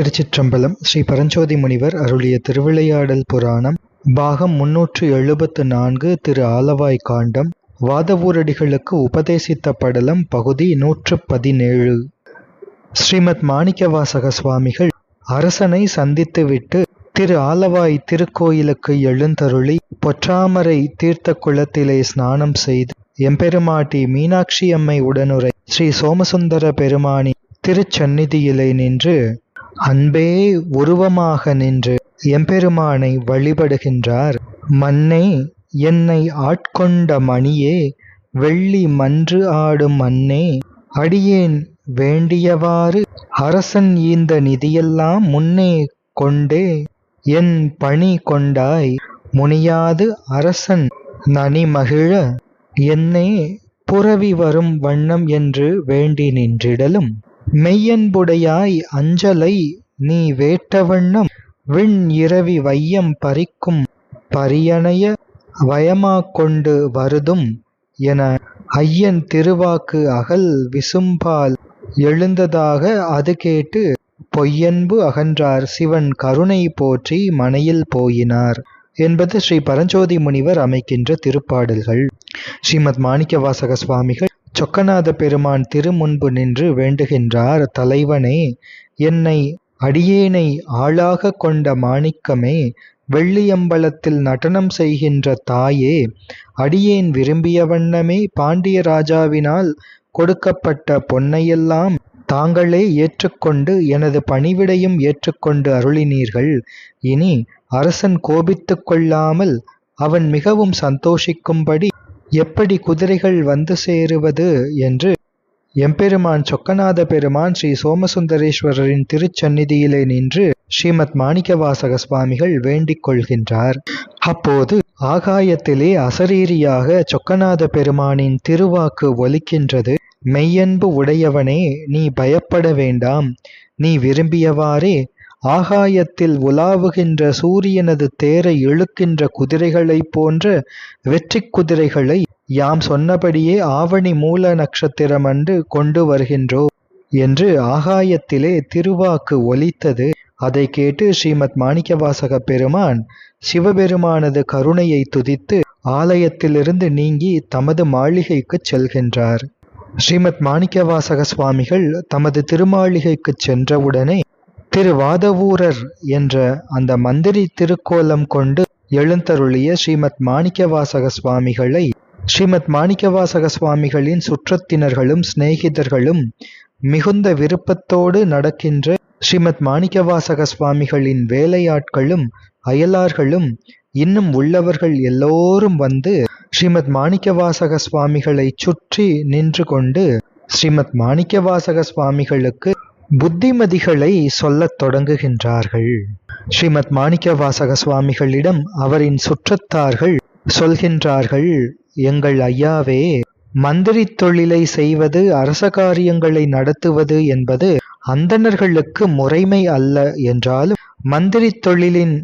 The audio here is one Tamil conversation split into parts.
திருச்சிற்றம்பலம் ஸ்ரீ பரஞ்சோதி முனிவர் அருளிய திருவிளையாடல் புராணம் பாகம் முன்னூற்று எழுபத்து நான்கு திரு ஆலவாய் காண்டம் வாதவூரடிகளுக்கு உபதேசித்த படலம் பகுதி நூற்று பதினேழு. ஸ்ரீமத் மாணிக்கவாசக சுவாமிகள் அரசனை சந்தித்துவிட்டு திரு ஆலவாய் திருக்கோயிலுக்கு எழுந்தருளி பொற்றாமரை தீர்த்த குளத்திலே ஸ்நானம் செய்து எம்பெருமாட்டி மீனாட்சி அம்மை உடனுரை ஸ்ரீ சோமசுந்தர பெருமானி திருச்சந்நிதியிலே நின்று அன்பே உருவமாக நின்று எம்பெருமானை வழிபடுகின்றார். மன்னே என்னை ஆட்கொண்ட மணியே வெள்ளி மன்று ஆடும் மன்னே அடியேன் வேண்டியவாறு அரசன் ஈந்த நிதியெல்லாம் முன்னே கொண்டே என் பணி கொண்டாய் முனியாது அரசன் நனிமகிழ என்னே புரவி வரும் வண்ணம் என்று வேண்டி நின்றிடலும். மெய்யன்புடையாய் அஞ்சலை நீ வேட்டவண்ணம் விண் இரவி வையம் பறிக்கும் பரியணைய வயமாக் கொண்டு வருதும் என ஐயன் திருவாக்கு அகல் விசும்பால் எழுந்ததாக அது கேட்டு பொய்யன்பு அகன்றார் சிவன் கருணை போற்றி மனையில் போயினார் என்பது ஸ்ரீ பரஞ்சோதி முனிவர் அமைக்கின்ற திருப்பாடல்கள். ஸ்ரீமத் மாணிக்கவாசக சுவாமிகள் சொக்கநாத பெருமான் திருமுன்பு நின்று வேண்டுகின்றார் தலைவனே என்னை அடியேனை ஆளாக கொண்ட மாணிக்கமே வெள்ளியம்பலத்தில் நடனம் செய்கின்ற தாயே அடியேன் விரும்பிய வண்ணமே பாண்டிய ராஜாவினால் கொடுக்கப்பட்ட பொன்னையெல்லாம் தாங்களே ஏற்றுக்கொண்டு எனது பணிவிடையும் ஏற்றுக்கொண்டு அருளினீர்கள். இனி அரசன் கோபித்து கொள்ளாமல் அவன் மிகவும் சந்தோஷிக்கும்படி எப்படி குதிரைகள் வந்து சேருவது என்று எம்பெருமான் சொக்கநாத பெருமான் ஸ்ரீ சோமசுந்தரேஸ்வரரின் திருச்சந்நிதியிலே நின்று ஸ்ரீமத் மாணிக்கவாசக சுவாமிகள் வேண்டிக் கொள்கின்றார். அப்போது ஆகாயத்திலே அசரீரியாக சொக்கநாத பெருமானின் திருவாக்கு ஒலிக்கின்றது. மெய்யன்பு உடையவனே நீ பயப்பட வேண்டாம். நீ விரும்பியவாறே ஆகாயத்தில் உலாவுகின்ற சூரியனது தேரை இழுக்கின்ற குதிரைகளைப் போன்ற வெற்றி குதிரைகளை யாம் சொன்னபடியே ஆவணி மூல நட்சத்திரமன்று கொண்டு வருகின்றோம் என்று ஆகாயத்திலே திருவாக்கு ஒலித்தது. அதை கேட்டு ஸ்ரீமத் மாணிக்கவாசக பெருமான் சிவபெருமானது கருணையை துதித்து ஆலயத்திலிருந்து நீங்கி தமது மாளிகைக்குச் செல்கின்றார். ஸ்ரீமத் மாணிக்கவாசக சுவாமிகள் தமது திருமாளிகைக்குச் சென்றவுடனே திருவாதவூரர் என்ற அந்த மந்திரி திருக்கோலம் கொண்டு எழுந்தருளிய ஸ்ரீமத் மாணிக்கவாசக சுவாமிகளை ஸ்ரீமத் மாணிக்கவாசக சுவாமிகளின் சுற்றத்தினர்களும் சிநேகிதர்களும் மிகுந்த விருப்பத்தோடு நடக்கின்ற ஸ்ரீமத் மாணிக்கவாசக சுவாமிகளின் வேலையாட்களும் அயலார்களும் இன்னும் உள்ளவர்கள் எல்லோரும் வந்து ஸ்ரீமத் மாணிக்கவாசக சுவாமிகளை சுற்றி நின்று கொண்டு ஸ்ரீமத் மாணிக்கவாசக சுவாமிகளுக்கு புத்திமதிகளை சொல்லத் தொடங்குகின்றார்கள். ஸ்ரீமத் மாணிக்கவாசக சுவாமிகளிடம் அவரின் சுற்றத்தார்கள் சொல்கின்றார்கள். எங்கள் ஐயாவே மந்திரி தொழிலை செய்வது அரச காரியங்களை நடத்துவது என்பது அந்தணர்களுக்கு முறைமை அல்ல என்றாலும் மந்திரி தொழிலின்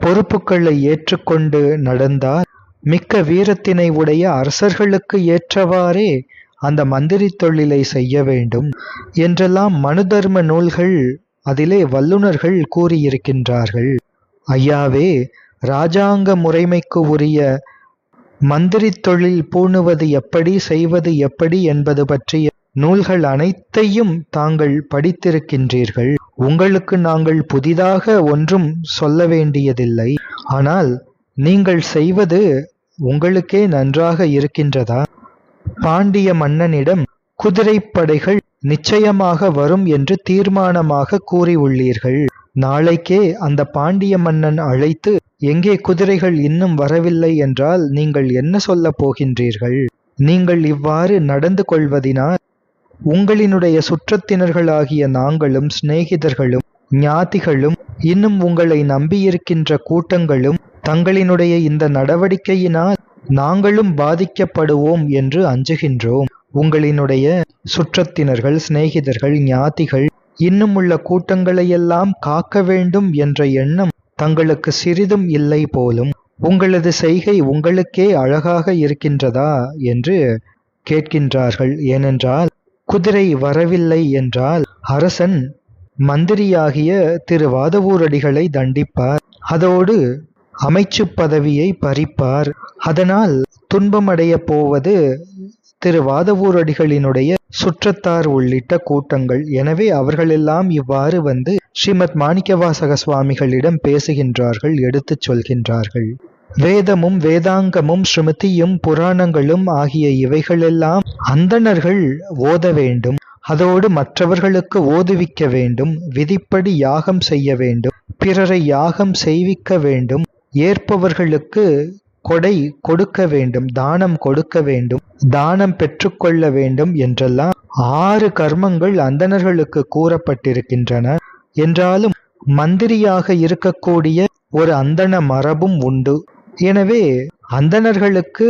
பொறுப்புகளை ஏற்றுக்கொண்டு நடந்தால் மிக்க வீரத்தினை உடைய அரசர்களுக்கு ஏற்றவாறே அந்த மந்திரி தொழிலை செய்ய வேண்டும் என்றெல்லாம் மனு தர்ம நூல்கள் அதிலே வல்லுநர்கள் கூறியிருக்கின்றார்கள். ஐயாவே ராஜாங்க முறைமைக்கு உரிய மந்திரி தொழில் பூணுவது எப்படி செய்வது எப்படி என்பது பற்றிய நூல்கள் அனைத்தையும் தாங்கள் படித்திருக்கின்றீர்கள். உங்களுக்கு நாங்கள் புதிதாக ஒன்றும் சொல்ல வேண்டியதில்லை. ஆனால் நீங்கள் செய்வது உங்களுக்கே நன்றாக இருக்கின்றதா? பாண்டிய மன்னனிடம் குதிரைப்படைகள் நிச்சயமாக வரும் என்று தீர்மானமாக கூறியுள்ளீர்கள். நாளைக்கே அந்த பாண்டிய மன்னன் அழைத்து எங்கே குதிரைகள் இன்னும் வரவில்லை என்றால் நீங்கள் என்ன சொல்லப் போகின்றீர்கள்? நீங்கள் இவ்வாறு நடந்து கொள்வதினால் உங்களினுடைய சுற்றத்தினர்களாகிய நாங்களும் சிநேகிதர்களும் ஞாதிகளும் இன்னும் உங்களை நம்பியிருக்கின்ற கூட்டங்களும் தங்களினுடைய இந்த நடவடிக்கையினால் நாங்களும் பாதிக்கப்படுவோம் என்று அஞ்சுகின்றோம். உங்களினுடைய சுற்றத்தினர்கள் சிநேகிதர்கள் ஞாதிகள் இன்னும் உள்ள கூட்டங்களையெல்லாம் காக்க வேண்டும் என்ற எண்ணம் தங்களுக்கு சிறிதும் இல்லை போலும் உங்களது செய்கை உங்களுக்கே அழகாக இருக்கின்றதா என்று கேட்கின்றார்கள். ஏனென்றால் குதிரை வரவில்லை என்றால் அரசன் மந்திரியாகிய திரு வாதவூரடிகளை தண்டிப்பார். அதோடு அமைச்சு பதவியை பறிப்பார். அதனால் துன்பமடைய போவது திரு வாதவூரடிகளினுடைய சுற்றத்தார் உள்ளிட்ட கூட்டங்கள். எனவே அவர்களெல்லாம் இவ்வாறு வந்து ஸ்ரீமத் மாணிக்கவாசக சுவாமிகளிடம் பேசுகின்றார்கள் எடுத்துச் சொல்கின்றார்கள். வேதமும் வேதாங்கமும் ஸ்ருமதியும் புராணங்களும் ஆகிய இவைகளெல்லாம் அந்தணர்கள் ஓத வேண்டும். அதோடு மற்றவர்களுக்கு ஓதுவிக்க வேண்டும். விதிப்படி யாகம் செய்ய வேண்டும். பிறரை யாகம் செய்விக்க வேண்டும். ஏற்பவர்களுக்கு கொடை கொடுக்க வேண்டும் தானம் கொடுக்க வேண்டும் தானம் பெற்றுக்கொள்ள வேண்டும் என்றெல்லாம் ஆறு கர்மங்கள் அந்தணர்களுக்கு கூறப்பட்டிருக்கின்றன. என்றாலும் மந்திரியாக இருக்கக்கூடிய ஒரு அந்தண மரபும் உண்டு. எனவே அந்தணர்களுக்கு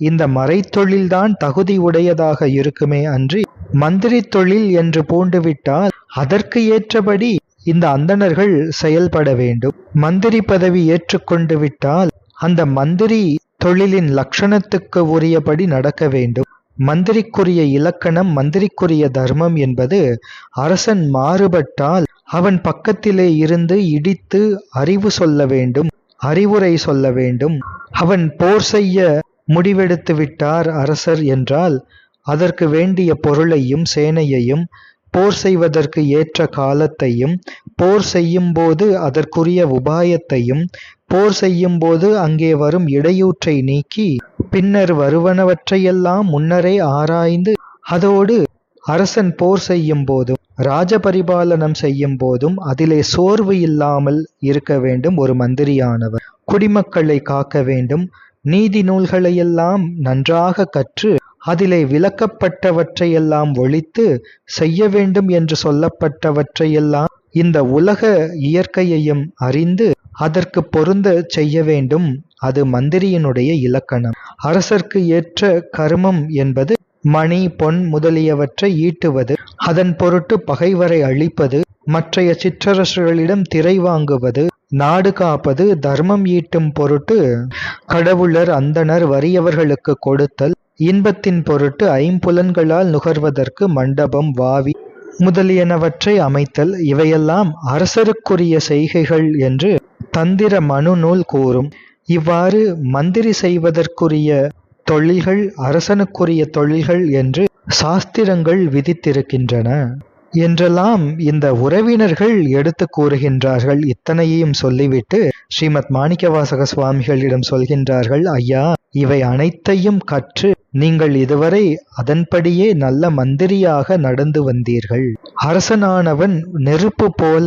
இந்த மறைத்தொழில்தான் தகுதி உடையதாக இருக்குமே அன்றி மந்திரி தொழில் என்று பூண்டுவிட்டால் அதற்கு ஏற்றபடி இந்த அந்தணர்கள் செயல்பட வேண்டும். மந்திரி பதவி ஏற்றுக்கொண்டு விட்டால் அந்த மந்திரி தொழிலின் லட்சணத்துக்கு உரியபடி நடக்க வேண்டும். மந்திரிக்குரிய இலக்கணம் மந்திரிக்குரிய தர்மம் என்பது அரசன் மாறுபட்டால் அவன் பக்கத்திலே இருந்து இடித்து அறிவு சொல்ல வேண்டும் அறிவுரை சொல்ல வேண்டும். அவன் போர் செய்ய முடிவெடுத்து விட்டார் அரசர் என்றால் அதற்கு வேண்டிய பொருளையும் சேனையையும் போர் செய்வதற்கு ஏற்ற காலத்தையும் போர் செய்யும் போது அதற்குரிய உபாயத்தையும் போர் செய்யும்போது அங்கே வரும் இடையூற்றை நீக்கி பின்னர் வருவனவற்றையெல்லாம் முன்னரே ஆராய்ந்து அதோடு அரசன் போர் செய்யும் போதும் ராஜபரிபாலனம் செய்யும் போதும் அதிலே சோர்வு இல்லாமல் இருக்க வேண்டும் ஒரு மந்திரியானவர். குடிமக்களை காக்க வேண்டும். நீதி நூல்களையெல்லாம் நன்றாக கற்று அதிலே விளக்கப்பட்டவற்றையெல்லாம் ஒழித்து செய்ய வேண்டும் என்று சொல்லப்பட்டவற்றையெல்லாம் இந்த உலக இயற்கையையும் அறிந்து அதற்கு பொருந்த செய்ய வேண்டும். அது மந்திரியினுடைய இலக்கணம். அரசர்க்கு ஏற்ற கருமம் என்பது மணி பொன் முதலியவற்றை ஈட்டுவது. அதன் பொருட்டு பகைவரை அழிப்பது. மற்றைய சிற்றரசர்களிடம் திரை வாங்குவது. நாடு காப்பது. தர்மம் ஈட்டும் பொருட்டு கடவுளர் அந்தணர் வறியவர்களுக்கு கொடுத்தல். இன்பத்தின் பொருட்டு ஐம்புலன்களால் நுகர்வதற்கு மண்டபம் வாவி முதலியனவற்றை அமைத்தல். இவையெல்லாம் அரசருக்குரிய செய்கைகள் என்று தந்திர மனு நூல் கூறும். இவ்வாறு மந்திரி செய்வதற்குரிய தொழில்கள் அரசனுக்குரிய தொழில்கள் என்று சாஸ்திரங்கள் விதித்திருக்கின்றன. என்றெல்லாம் இந்த உறவினர்கள் எடுத்து கூறுகின்றார்கள் இத்தனையையும் சொல்லிவிட்டு ஸ்ரீமத் மாணிக்கவாசக சுவாமிகளிடம் சொல்கின்றார்கள் ஐயா இவை அனைத்தையும் கற்று நீங்கள் இதுவரை அதன்படியே நல்ல மந்திரியாக நடந்து வந்தீர்கள். அரசனானவன் நெருப்பு போல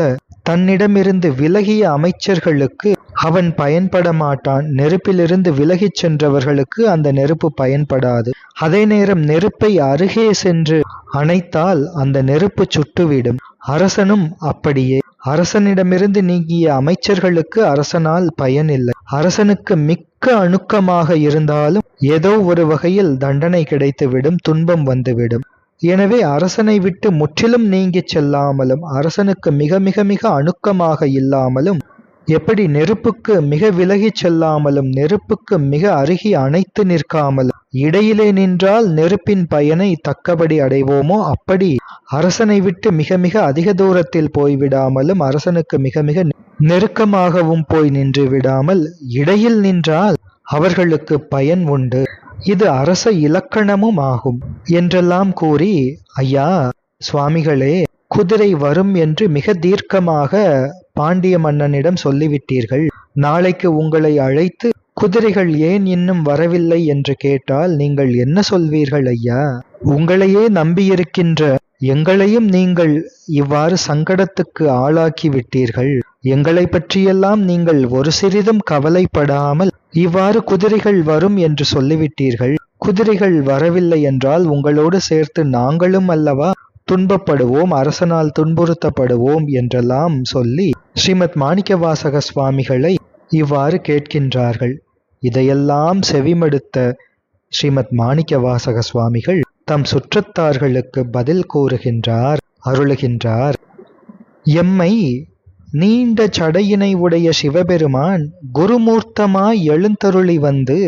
தன்னிடமிருந்து விலகிய அமைச்சர்களுக்கு அவன் பயன்பட மாட்டான் நெருப்பிலிருந்து விலகிச் சென்றவர்களுக்கு அந்த நெருப்பு பயன்படாது. அதே நேரம் நெருப்பை அருகே சென்று அணைத்தால் அந்த நெருப்பு சுட்டுவிடும். அரசனும் அப்படியே. அரசனிடமிருந்து நீங்கிய அமைச்சர்களுக்கு அரசனால் பயன் இல்லை அரசனுக்கு மிக்க அணுக்கமாக இருந்தாலும் ஏதோ ஒரு வகையில் தண்டனை கிடைத்துவிடும் துன்பம் வந்துவிடும். எனவே அரசனை விட்டு முற்றிலும் நீங்கிச் செல்லாமலும் அரசனுக்கு மிக மிக மிக அணுக்கமாக இல்லாமலும் எப்படி நெருப்புக்கு மிக விலகிச் செல்லாமலும் நெருப்புக்கு மிக அருகி அணைத்து நிற்காமலும் இடையிலே நின்றால் நெருப்பின் பயனை தக்கபடி அடைவோமோ அப்படி அரசனை விட்டு மிக மிக அதிக தூரத்தில் போய்விடாமலும் அரசனுக்கு மிக மிக நெருக்கமாகவும் போய் நின்று விடாமல் இடையில் நின்றால் அவர்களுக்கு பயன் உண்டு. இது அரச இலக்கணமும் ஆகும் என்றெல்லாம் கூறி ஐயா சுவாமிகளே குதிரை வரும் என்று மிக தீர்க்கமாக பாண்டிய மன்னனிடம் சொல்லிவிட்டீர்கள். நாளைக்கு உங்களை அழைத்து குதிரைகள் ஏன் இன்னும் வரவில்லை என்று கேட்டால் நீங்கள் என்ன சொல்வீர்கள் ஐயா? உங்களையே நம்பியிருக்கின்ற எங்களையும் நீங்கள் இவ்வாறு சங்கடத்துக்கு ஆளாக்கி விட்டீர்கள் எங்களை பற்றியெல்லாம் நீங்கள் ஒரு சிறிதும் கவலைப்படாமல் இவ்வாறு குதிரைகள் வரும் என்று சொல்லிவிட்டீர்கள். குதிரைகள் வரவில்லை என்றால் உங்களோடு சேர்த்து நாங்களும் அல்லவா துன்பப்படுவோம் அரசனால் துன்புறுத்தப்படுவோம் என்றெல்லாம் சொல்லி ஸ்ரீமத் மாணிக்கவாசக சுவாமிகளை இவ்வாறு கேட்கின்றார்கள். இதையெல்லாம் செவிமடுத்த ஸ்ரீமத் மாணிக்கவாசக சுவாமிகள் தம் சுற்றத்தார்களுக்கு பதில் கூறுகின்றார் அருளுகின்றார். எம்மை நீண்ட சடையினை உடைய சிவபெருமான் குருமூர்த்தமாய் எழுந்தருளி வந்து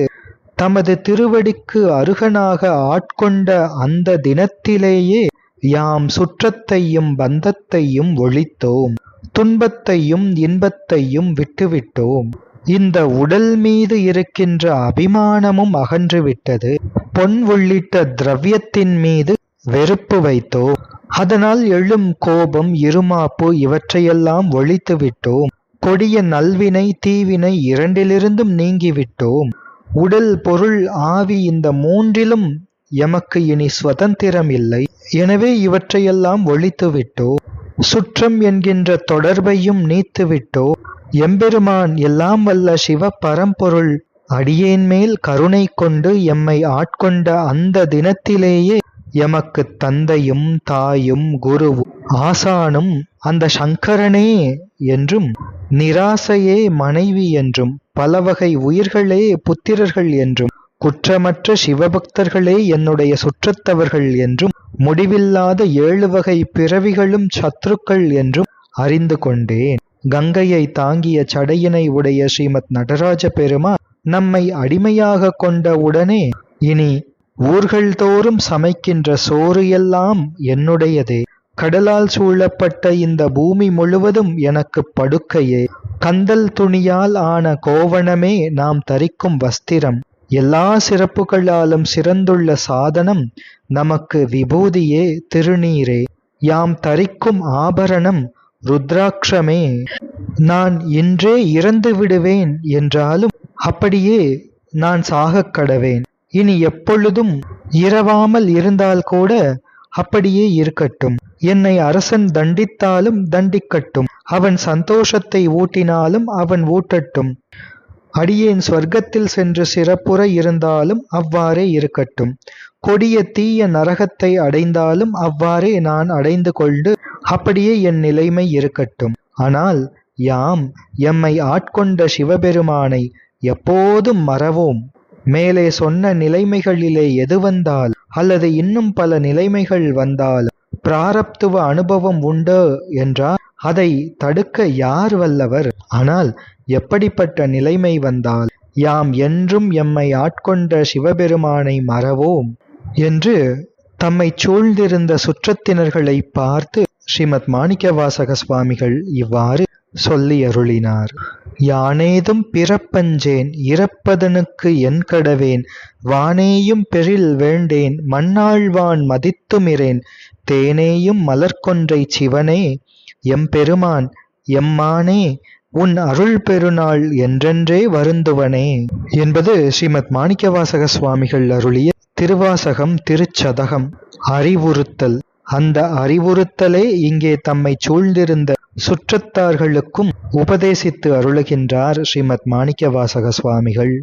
தமது திருவடிக்கு அருகனாக ஆட்கொண்ட அந்த தினத்திலேயே யாம் சுற்றத்தையும் பந்தத்தையும் ஒழித்தோம். துன்பத்தையும் இன்பத்தையும் விட்டுவிட்டோம். இந்த உடல் மீது இருக்கின்ற அபிமானமும் அகன்றுவிட்டது. பொன் உள்ளிட்ட திரவியத்தின் மீது வெறுப்பு வைத்தோம் அதனால் எழும் கோபம் இருமாப்பு இவற்றையெல்லாம் ஒழித்துவிட்டோம் கொடிய நல்வினை தீவினை இரண்டிலிருந்தும் நீங்கிவிட்டோம் உடல் பொருள் ஆவி இந்த மூன்றிலும் எமக்கு இனி சுதந்திரம் இல்லை. எனவே இவற்றையெல்லாம் ஒழித்துவிட்டோ சுற்றம் என்கின்ற தொடர்பையும் நீத்துவிட்டோ எம்பெருமான் எல்லாம் வல்ல சிவ பரம்பொருள் அடியேன் மேல் கருணை கொண்டு எம்மை ஆட்கொண்ட அந்த தினத்திலேயே எமக்கு தந்தையும் தாயும் குருவும் ஆசானும் அந்த சங்கரனே என்றும் நிராசையே மனைவி என்றும் பல வகை உயிர்களே புத்திரர்கள் என்றும் குற்றமற்ற சிவபக்தர்களே என்னுடைய சுற்றத்தவர்கள் என்றும் முடிவில்லாத ஏழு வகை பிறவிகளும் சத்ருக்கள் என்றும் அறிந்து கொண்டேன். கங்கையை தாங்கிய சடையினை உடைய ஸ்ரீமத் நடராஜ பெருமா நம்மை அடிமையாக கொண்ட உடனே இனி ஊர்கள் தோறும் சமைக்கின்ற சோறு எல்லாம் என்னுடையதே. கடலால் சூழப்பட்ட இந்த பூமி முழுவதும் எனக்கு படுக்கையே. கந்தல் துணியால் ஆன கோவணமே நாம் தரிக்கும் வஸ்திரம். எல்லா சிறப்புகளாலும் சிறந்துள்ள சாதனம் நமக்கு விபூதியே திருநீரே. யாம் தரிக்கும் ஆபரணம் ருத்ராட்சமே. நான் இன்றே இறந்து விடுவேன் என்றாலும் அப்படியே நான் சாகக் கடவேன். இனி எப்பொழுதும் இரவாமல் இருந்தால் கூட அப்படியே இருக்கட்டும். என்னை அரசன் தண்டித்தாலும் தண்டிக்கட்டும். அவன் சந்தோஷத்தை ஊட்டினாலும் அவன் ஊட்டட்டும். அடியேன் சொர்க்கத்தில் சென்று சிறப்புற இருந்தாலும் அவ்வாறே இருக்கட்டும். கொடிய தீய நரகத்தை அடைந்தாலும் அவ்வாறே நான் அடைந்து கொண்டு அப்படியே என் நிலைமை இருக்கட்டும். ஆனால் யாம் எம்மை ஆட்கொண்ட சிவபெருமானை எப்போதும் மறவோம். மேலே சொன்ன நிலைமைகளிலே எது வந்தால் அல்லது இன்னும் பல நிலைமைகள் வந்தால் பிராரப்துவ அனுபவம் உண்டு என்றால் அதை தடுக்க யார் வல்லவர்? ஆனால் எப்படிப்பட்ட நிலைமை வந்தால் யாம் என்றும் எம்மை ஆட்கொண்ட சிவபெருமானை மறவோம் என்று தம்மை சூழ்ந்திருந்த சுற்றத்தினர்களை பார்த்து ஸ்ரீமத் மாணிக்கவாசக சுவாமிகள் இவ்வாறு சொல்லி அருளினார். யானேதும் பிறப்பஞ்சேன் இறப்பதனுக்கு என் கடவேன் வானேயும் பெறில் வேண்டேன் மண்ணாழ்வான் மதித்துமிரேன் தேனேயும் மலர்கொன்றை சிவனே எம்பெருமான் எம்மானே உன் அருள் பெருநாள் என்றென்றே வருந்துவனே. என்பது ஸ்ரீமத் மாணிக்கவாசக சுவாமிகள் அருளிய திருவாசகம் திருச்சதகம். அறிவுறுத்தல். அந்த அறிவுறுத்தலே இங்கே தம்மை சூழ்ந்திருந்த சுற்றத்தார்களுக்கும் உபதேசித்து அருளுகின்றார் ஸ்ரீமத் மாணிக்கவாசக சுவாமிகள்.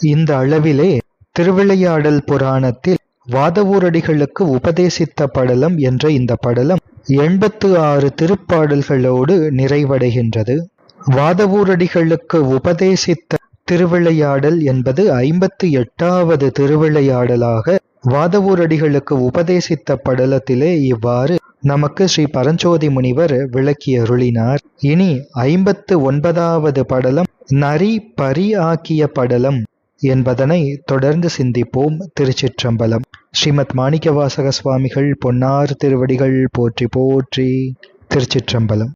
இந்த அளவிலே திருவிளையாடல் புராணத்தில் வாதவூரடிகளுக்கு உபதேசித்த படலம் என்ற இந்த படலம் எண்பத்து ஆறு திருப்பாடல்களோடு நிறைவடைகின்றது. வாதவூரடிகளுக்கு உபதேசித்த திருவிளையாடல் என்பது ஐம்பத்து எட்டாவது திருவிளையாடலாக வாதவூரடிகளுக்கு உபதேசித்த படலத்திலே இவ்வாறு நமக்கு ஸ்ரீ பரஞ்சோதி முனிவர் விளக்கி அருளினார். இனி ஐம்பத்து ஒன்பதாவது படலம் நரி பரி ஆக்கிய படலம் என்பதனை தொடர்ந்து சிந்திப்போம் திருச்சிற்றம்பலம். ஸ்ரீமத் மாணிக்கவாசக சுவாமிகள் பொன்னார் திருவடிகள் போற்றி போற்றி திருச்சிற்றம்பலம்.